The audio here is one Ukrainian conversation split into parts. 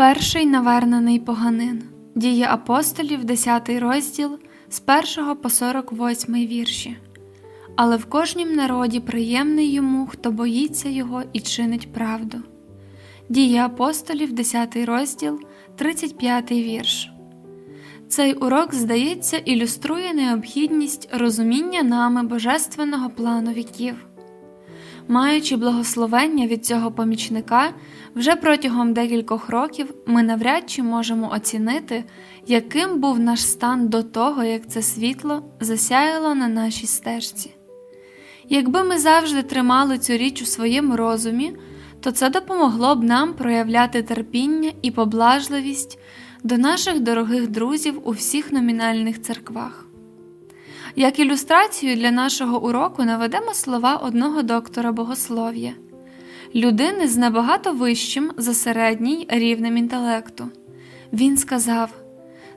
Перший навернений поганин. Дії апостолів, 10 розділ з 1 по 48 вірші. Але в кожнім народі приємний йому, хто боїться його і чинить правду. Дії апостолів, 10 розділ, 35 вірш. Цей урок, здається, ілюструє необхідність розуміння нами божественного плану віків. Маючи благословення від цього помічника, вже протягом декількох років ми навряд чи можемо оцінити, яким був наш стан до того, як це світло засяяло на нашій стежці. Якби ми завжди тримали цю річ у своєму розумі, то це допомогло б нам проявляти терпіння і поблажливість до наших дорогих друзів у всіх номінальних церквах. Як ілюстрацію для нашого уроку наведемо слова одного доктора богослов'я людини з набагато вищим за середній рівнем інтелекту. Він сказав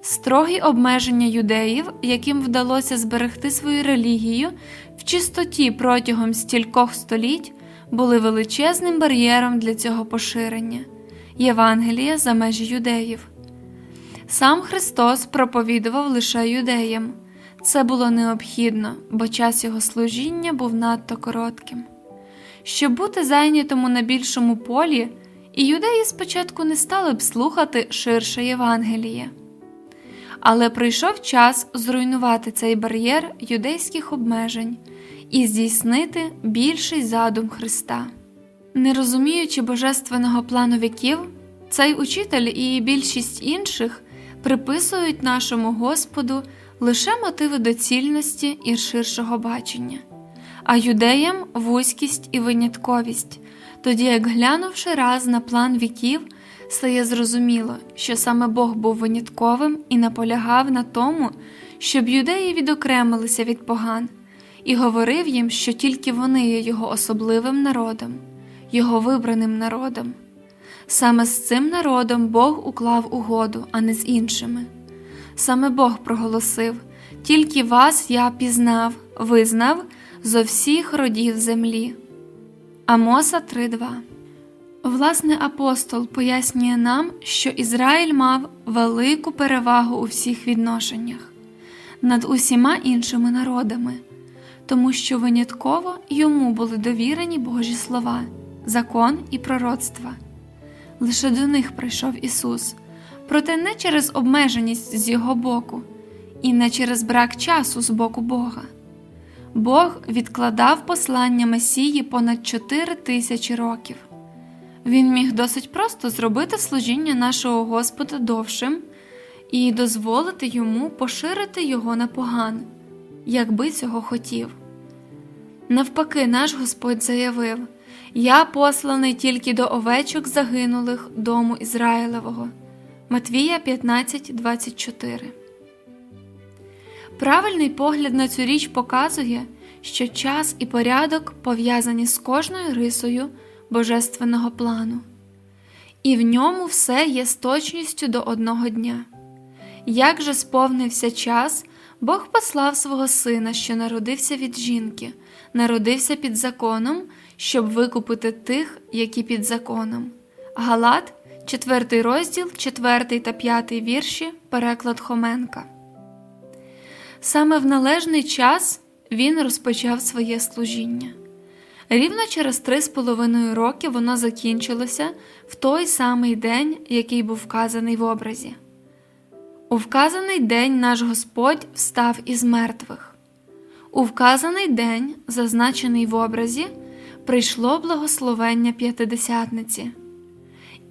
строгі обмеження юдеїв, яким вдалося зберегти свою релігію в чистоті протягом стількох століть, були величезним бар'єром для цього поширення Євангелія за межі юдеїв. Сам Христос проповідував лише юдеям. Це було необхідно, бо час його служіння був надто коротким. Щоб бути зайнятому на більшому полі, і юдеї спочатку не стали б слухати ширше Євангеліє. Але прийшов час зруйнувати цей бар'єр юдейських обмежень і здійснити більший задум Христа. Не розуміючи божественного плану віків, цей учитель і більшість інших приписують нашому Господу лише мотиви доцільності і ширшого бачення, а юдеям вузькість і винятковість, тоді як глянувши раз на план віків, стає зрозуміло, що саме Бог був винятковим і наполягав на тому, щоб юдеї відокремилися від поган, і говорив їм, що тільки вони є його особливим народом, його вибраним народом. Саме з цим народом Бог уклав угоду, а не з іншими. Саме Бог проголосив: тільки вас я пізнав, визнав зо всіх родів землі. Амоса 3.2 Власне, апостол пояснює нам, що Ізраїль мав велику перевагу у всіх відношеннях над усіма іншими народами, тому що винятково йому були довірені Божі слова, закон і пророцтва. Лише до них прийшов Ісус, проте не через обмеженість з Його боку, і не через брак часу з боку Бога. Бог відкладав послання Месії понад 4 тисячі років. Він міг досить просто зробити служіння нашого Господа довшим і дозволити йому поширити його на якби цього хотів. Навпаки, наш Господь заявив: Я посланий тільки до овечок загинулих дому Ізраїлевого. Матвія 15:24 Правильний погляд на цю річ показує, що час і порядок пов'язані з кожною рисою божественного плану, і в ньому все є з точністю до одного дня. Як же сповнився час, Бог послав свого сина, що народився від жінки, народився під законом, щоб викупити тих, які під законом. Галат, 4 розділ, 4 та 5 вірші, переклад Хоменка. Саме в належний час він розпочав своє служіння. Рівно через три з половиною роки воно закінчилося в той самий день, який був вказаний в образі. У вказаний день наш Господь встав із мертвих. У вказаний день, зазначений в образі, прийшло благословення п'ятидесятниці.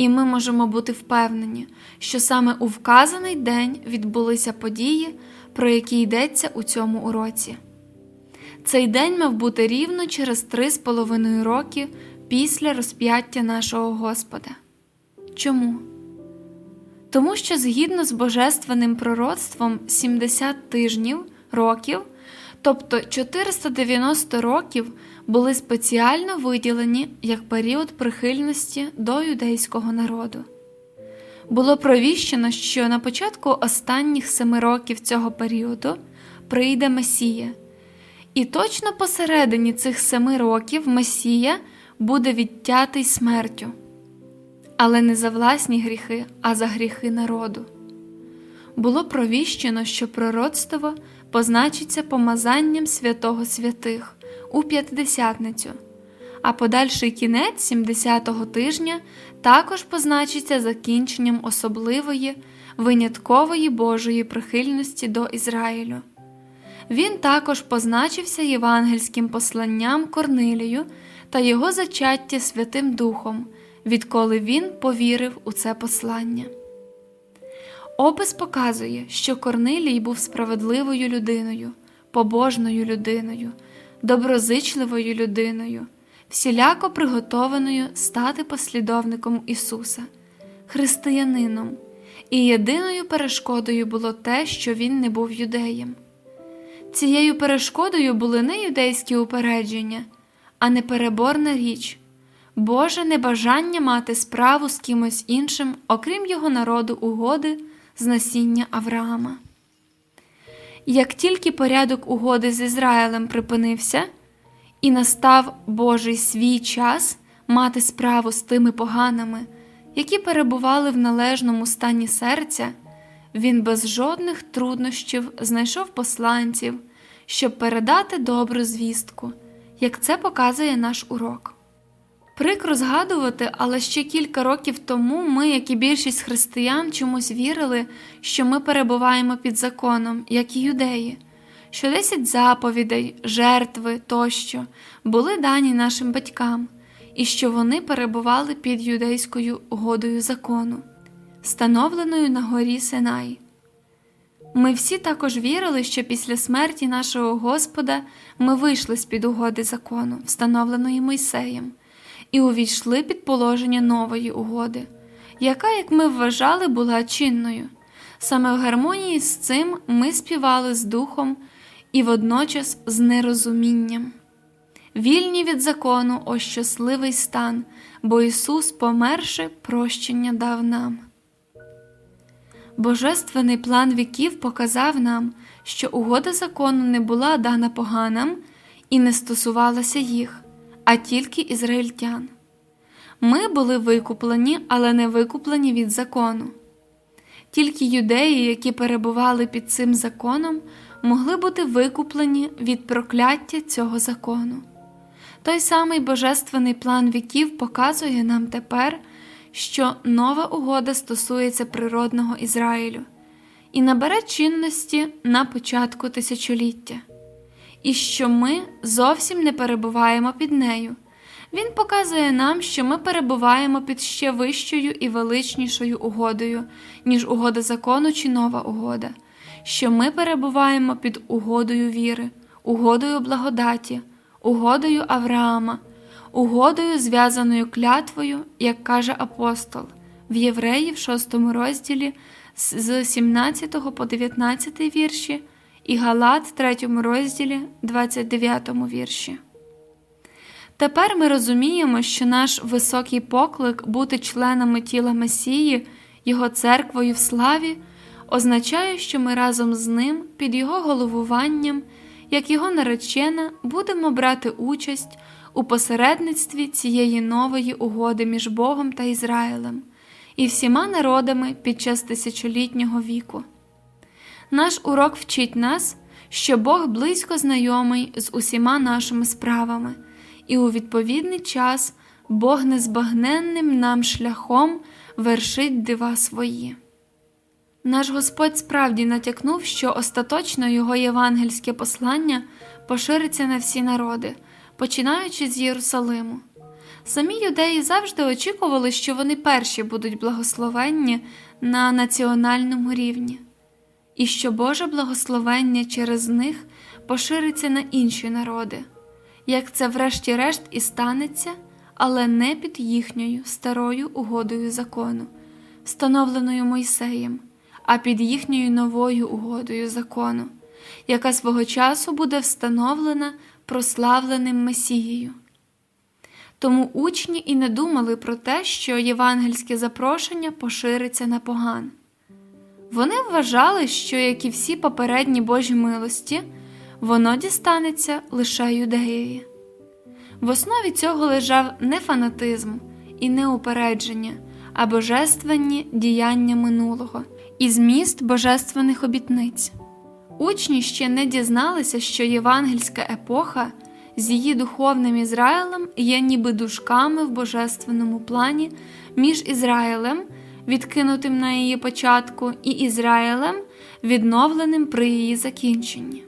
І ми можемо бути впевнені, що саме у вказаний день відбулися події, про які йдеться у цьому уроці. Цей день мав бути рівно через три з половиною роки після розп'яття нашого Господа. Чому? Тому що згідно з божественним пророцтвом 70 тижнів років, тобто 490 років, були спеціально виділені як період прихильності до юдейського народу. Було провіщено, що на початку останніх семи років цього періоду прийде Месія. І точно посередині цих семи років Месія буде відтятий смертю. але не за власні гріхи, а за гріхи народу. Було провіщено, що пророцтво позначиться помазанням святого святих у п'ятдесятницю, а подальший кінець 70-го тижня також позначиться закінченням особливої, виняткової Божої прихильності до Ізраїлю. Він також позначився євангельським посланням Корнилію та його зачаття Святим Духом, відколи він повірив у це послання. Опис показує, що Корнилій був справедливою людиною, побожною людиною, доброзичливою людиною, всіляко приготованою стати послідовником Ісуса, християнином, і єдиною перешкодою було те, що він не був юдеєм. Цією перешкодою були не юдейські упередження, а непереборна річ Боже небажання мати справу з кимось іншим, окрім його народу угоди з насіння Авраама. Як тільки порядок угоди з Ізраїлем припинився, і настав Божий свій час мати справу з тими поганими, які перебували в належному стані серця, він без жодних труднощів знайшов посланців, щоб передати добру звістку, як це показує наш урок. Прикро згадувати, але ще кілька років тому ми, як і більшість християн, чомусь вірили, що ми перебуваємо під законом, як і юдеї, що десять заповідей, жертви тощо були дані нашим батькам, і що вони перебували під юдейською угодою закону, встановленою на горі Синай. Ми всі також вірили, що після смерті нашого Господа ми вийшли з під угоди закону, встановленої Мойсеєм і увійшли під положення нової угоди, яка, як ми вважали, була чинною. Саме в гармонії з цим ми співали з духом і водночас з нерозумінням. Вільні від закону, о щасливий стан, бо Ісус, померши, прощення дав нам. Божественний план віків показав нам, що угода закону не була дана поганим і не стосувалася їх а тільки ізраїльтян. Ми були викуплені, але не викуплені від закону. Тільки юдеї, які перебували під цим законом, могли бути викуплені від прокляття цього закону. Той самий божественний план віків показує нам тепер, що нова угода стосується природного Ізраїлю і набере чинності на початку тисячоліття і що ми зовсім не перебуваємо під нею. Він показує нам, що ми перебуваємо під ще вищою і величнішою угодою, ніж угода закону чи нова угода, що ми перебуваємо під угодою віри, угодою благодаті, угодою Авраама, угодою, зв'язаною клятвою, як каже апостол, в Євреї в 6 розділі з 17 по 19 вірші і Галат, 3 розділі, 29 вірші. Тепер ми розуміємо, що наш високий поклик бути членами тіла Месії, Його церквою в славі, означає, що ми разом з ним під Його головуванням, як Його наречена, будемо брати участь у посередництві цієї нової угоди між Богом та Ізраїлем і всіма народами під час тисячолітнього віку. Наш урок вчить нас, що Бог близько знайомий з усіма нашими справами, і у відповідний час Бог незбагненним нам шляхом вершить дива свої. Наш Господь справді натякнув, що остаточно його євангельське послання пошириться на всі народи, починаючи з Єрусалиму. Самі юдеї завжди очікували, що вони перші будуть благословенні на національному рівні і що Боже благословення через них пошириться на інші народи, як це, врешті-решт, і станеться, але не під їхньою старою угодою закону, встановленою Мойсеєм, а під їхньою новою угодою закону, яка свого часу буде встановлена прославленим Месією. Тому учні і не думали про те, що євангельське запрошення пошириться на поган. Вони вважали, що, як і всі попередні Божі милості, воно дістанеться лише юдеєві. В основі цього лежав не фанатизм і не упередження, а божественні діяння минулого і зміст божественних обітниць. Учні ще не дізналися, що євангельська епоха з її духовним Ізраїлем є ніби дужками в божественному плані між Ізраїлем, відкинутим на її початку, і Ізраїлем, відновленим при її закінченні.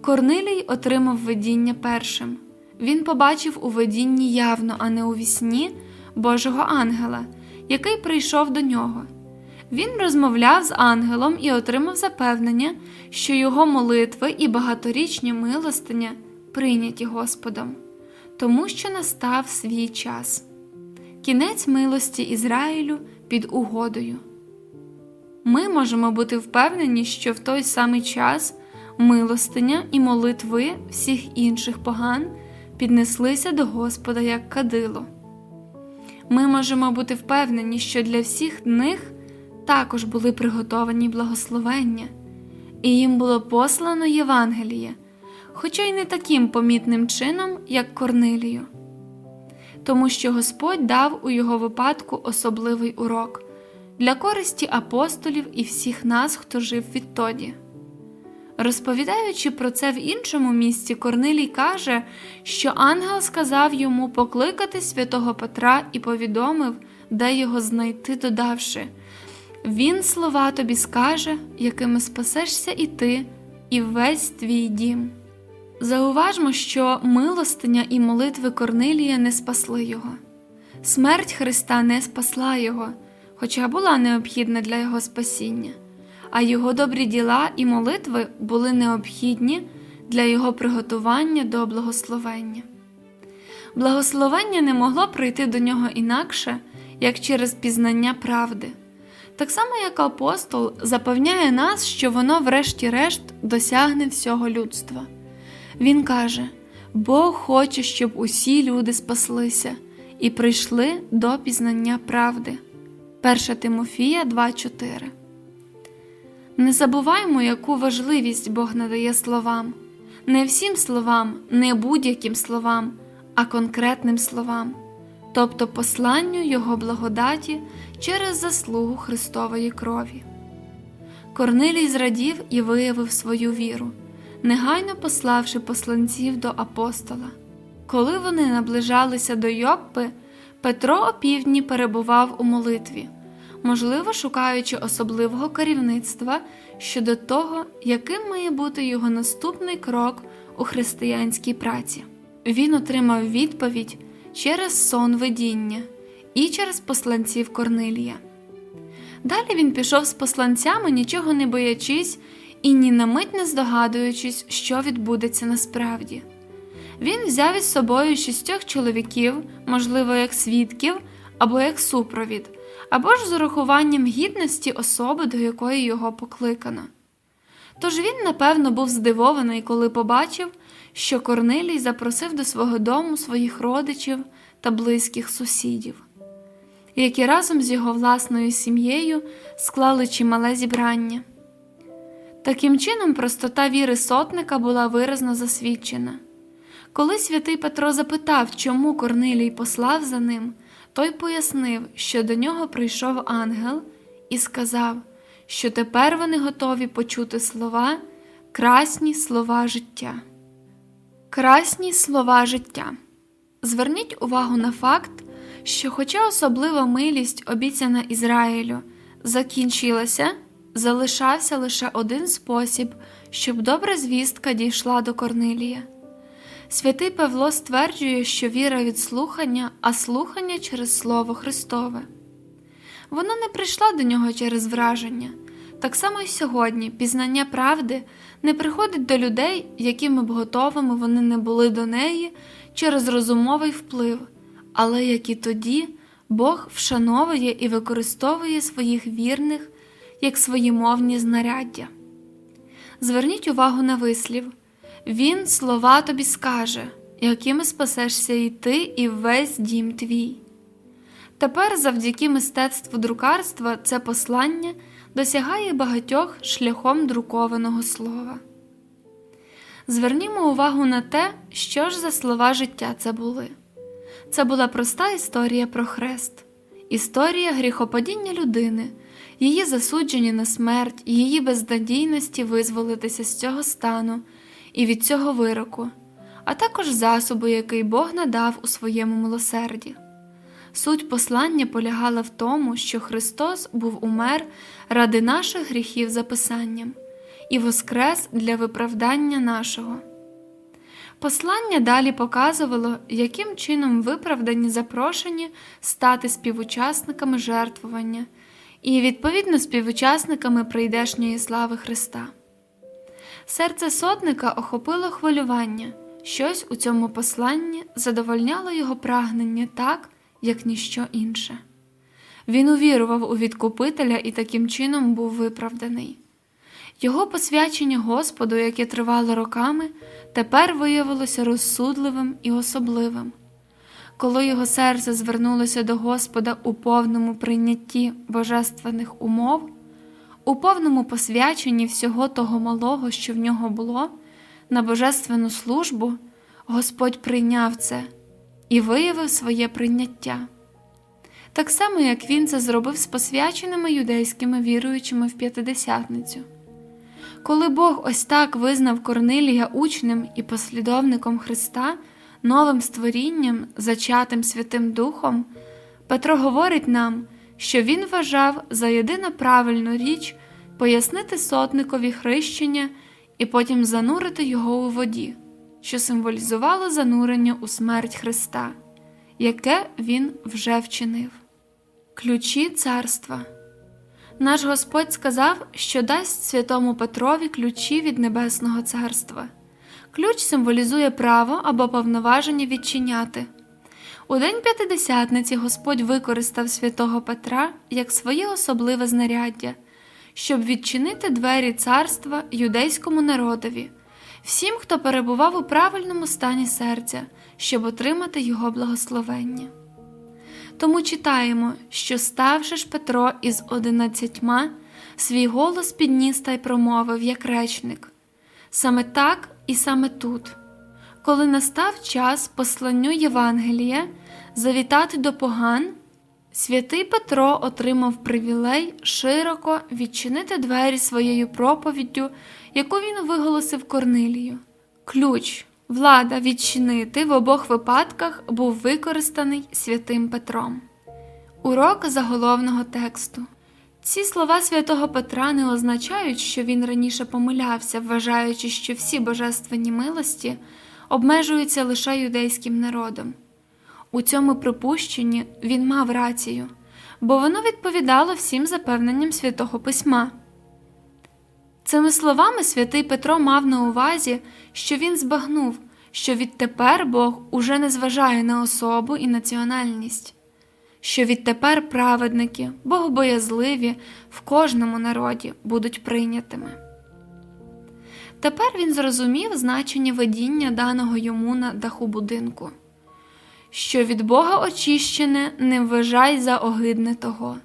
Корнилій отримав видіння першим. Він побачив у видінні явно, а не у вісні, Божого ангела, який прийшов до нього. Він розмовляв з ангелом і отримав запевнення, що його молитви і багаторічні милостиня прийняті Господом, тому що настав свій час. Кінець милості Ізраїлю під угодою. Ми можемо бути впевнені, що в той самий час милостиня і молитви всіх інших поган піднеслися до Господа як кадило. Ми можемо бути впевнені, що для всіх них також були приготовані благословення, і їм було послано Євангеліє, хоча й не таким помітним чином, як Корнилію. Тому що Господь дав у його випадку особливий урок для користі апостолів і всіх нас, хто жив відтоді. Розповідаючи про це в іншому місці, Корнилій каже, що ангел сказав йому покликати святого Петра і повідомив, де його знайти, додавши Він слова тобі скаже, якими спасешся і ти, і весь твій дім. Зауважмо, що милостиня і молитви Корнилія не спасли його. Смерть Христа не спасла його, хоча була необхідна для його спасіння а його добрі діла і молитви були необхідні для його приготування до благословення. Благословення не могло прийти до нього інакше, як через пізнання правди, так само як апостол запевняє нас, що воно, врешті-решт, досягне всього людства. Він каже: Бог хоче, щоб усі люди спаслися і прийшли до пізнання правди. 1 Тимофія 2,4 не забуваймо, яку важливість Бог надає словам, не всім словам, не будь-яким словам, а конкретним словам, тобто посланню Його благодаті через заслугу Христової крові. Корнилій зрадів і виявив свою віру, негайно пославши посланців до апостола. Коли вони наближалися до Йоппи, Петро опівдні перебував у молитві можливо, шукаючи особливого керівництва щодо того, яким має бути його наступний крок у християнській праці. Він отримав відповідь через сон видіння і через посланців Корнилія. Далі він пішов з посланцями, нічого не боячись і ні на мить не здогадуючись, що відбудеться насправді. Він взяв із собою шістьох чоловіків, можливо, як свідків або як супровід, або ж з урахуванням гідності особи, до якої його покликано. Тож він, напевно, був здивований, коли побачив, що Корнилій запросив до свого дому своїх родичів та близьких сусідів, які разом з його власною сім'єю склали чимале зібрання. Таким чином, простота віри сотника була виразно засвідчена. Коли святий Петро запитав, чому Корнилій послав за ним, той пояснив, що до нього прийшов ангел і сказав, що тепер вони готові почути слова, красні слова життя. Красні слова життя. Зверніть увагу на факт, що, хоча особлива милість, обіцяна Ізраїлю, закінчилася, залишався лише один спосіб, щоб добра звістка дійшла до Корнилія. Святий Павло стверджує, що віра від слухання, а слухання через Слово Христове. Вона не прийшла до нього через враження. Так само й сьогодні пізнання правди не приходить до людей, якими б готовими вони не були до неї через розумовий вплив, але як і тоді, Бог вшановує і використовує своїх вірних як свої мовні знаряддя. Зверніть увагу на вислів. Він слова тобі скаже, якими спасешся і ти, і весь дім твій. Тепер, завдяки мистецтву друкарства, це послання досягає багатьох шляхом друкованого слова. Звернімо увагу на те, що ж за слова життя це були. Це була проста історія про хрест, історія гріхопадіння людини, її засудження на смерть, її безнадійності визволитися з цього стану і від цього вироку, а також засобу, який Бог надав у своєму милосерді. Суть послання полягала в тому, що Христос був умер ради наших гріхів за Писанням і воскрес для виправдання нашого. Послання далі показувало, яким чином виправдані запрошені стати співучасниками жертвування і, відповідно, співучасниками прийдешньої слави Христа. Серце сотника охопило хвилювання, щось у цьому посланні задовольняло його прагнення так, як ніщо інше. Він увірував у відкупителя і таким чином був виправданий. Його посвячення Господу, яке тривало роками, тепер виявилося розсудливим і особливим. Коли його серце звернулося до Господа у повному прийнятті божественних умов, у повному посвяченні всього того малого, що в нього було, на божественну службу, Господь прийняв це і виявив своє прийняття. Так само, як він це зробив з посвяченими юдейськими віруючими в п'ятидесятницю. Коли Бог ось так визнав Корнилія учнем і послідовником Христа, новим створінням, зачатим Святим Духом, Петро говорить нам, що він вважав за єдино правильну річ пояснити сотникові хрещення і потім занурити його у воді, що символізувало занурення у смерть Христа, яке він вже вчинив. Ключі царства. Наш Господь сказав, що дасть святому Петрові ключі від Небесного Царства. Ключ символізує право або повноваження відчиняти. У день п'ятидесятниці Господь використав святого Петра як своє особливе знаряддя, щоб відчинити двері царства юдейському народові, всім, хто перебував у правильному стані серця, щоб отримати його благословення. Тому читаємо, що, ставши ж Петро із одинадцятьма, свій голос підніс та й промовив як речник. Саме так і саме тут, коли настав час посланню Євангелія завітати до поган, святий Петро отримав привілей широко відчинити двері своєю проповіддю, яку він виголосив Корнилію. Ключ. Влада відчинити в обох випадках був використаний святим Петром. Урок заголовного тексту. Ці слова святого Петра не означають, що він раніше помилявся, вважаючи, що всі божественні милості обмежуються лише юдейським народом. У цьому припущенні він мав рацію, бо воно відповідало всім запевненням святого письма. Цими словами святий Петро мав на увазі, що він збагнув, що відтепер Бог уже не зважає на особу і національність, що відтепер праведники, богобоязливі в кожному народі будуть прийнятими. Тепер він зрозумів значення видіння даного йому на даху будинку, що від Бога очищене не вважай за огидне того.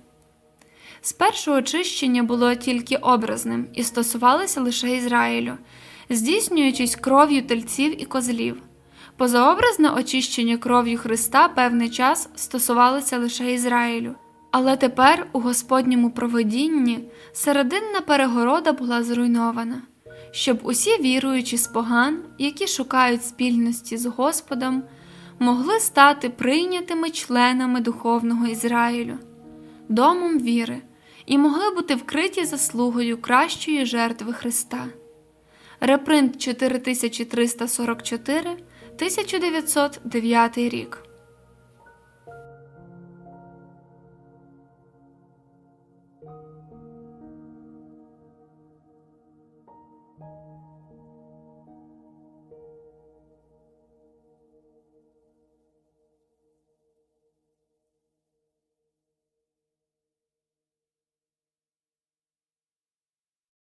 Спершу очищення було тільки образним і стосувалося лише Ізраїлю, здійснюючись кров'ю тельців і козлів. Позаобразне очищення кров'ю Христа певний час стосувалося лише Ізраїлю. Але тепер у Господньому провидінні серединна перегорода була зруйнована, щоб усі віруючі з поган, які шукають спільності з Господом, могли стати прийнятими членами духовного Ізраїлю, домом віри і могли бути вкриті заслугою кращої жертви Христа. Репринт 4344, 1909 рік.